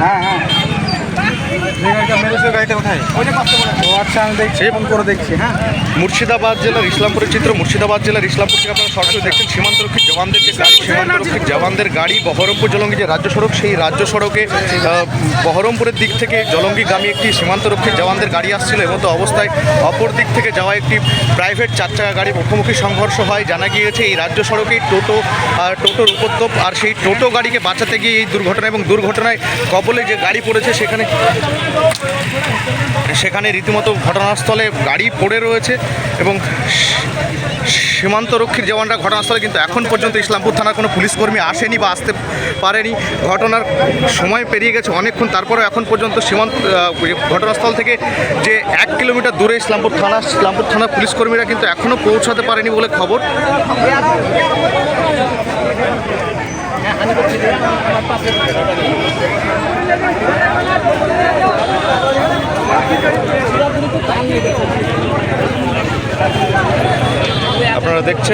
হ্যাঁ হ্ঁ গাড়িটা কোথায়? ও আচ্ছা আমি দেখছি ফোন করে দেখছি হ্যাঁ। মুর্শিদাবাদ জেলার ইসলামপুরের চিত্র মুর্শিদাবাদ জেলার ইসলামপুর থেকে আপনারা সরাসরি দেখছেন সীমান্তরক্ষী জওয়ানদের যে গাড়ি সীমান্তরক্ষী জওয়ানদের। গাড়ি বহরমপুর জলঙ্গি যে রাজ্য সড়ক সেই রাজ্য সড়কে বহরমপুরের দিক থেকে জলঙ্গিগামী একটি সীমান্তরক্ষী জওয়ানদের গাড়ি আসছিল এমতো অবস্থায় অপর দিক থেকে যাওয়া একটি প্রাইভেট চার চাকা গাড়ি মুখোমুখি সংঘর্ষ হয় জানা গিয়েছে এই রাজ্য সড়কেই টোটো আর টোটোর উপদ্রব আর সেই টোটো গাড়িকে বাঁচাতে গিয়ে এই দুর্ঘটনা এবং দুর্ঘটনায় কবলে যে গাড়ি পড়েছে সেখানে সেখানে রীতিমতো ঘটনাস্থলে গাড়ি পড়ে রয়েছে এবং সীমান্তরক্ষীর জওয়ানরা ঘটনাস্থলে কিন্তু এখন পর্যন্ত ইসলামপুর থানার কোনো পুলিশকর্মী আসেনি বা আসতে পারেনি। ঘটনার সময় পেরিয়ে গেছে অনেকক্ষণ, তারপরেও এখন পর্যন্ত সীমান্ত ঘটনাস্থল থেকে যে এক কিলোমিটার দূরে ইসলামপুর থানা, ইসলামপুর থানার পুলিশকর্মীরা কিন্তু এখনও পৌঁছাতে পারেনি বলে খবর। আপনারা দেখছেন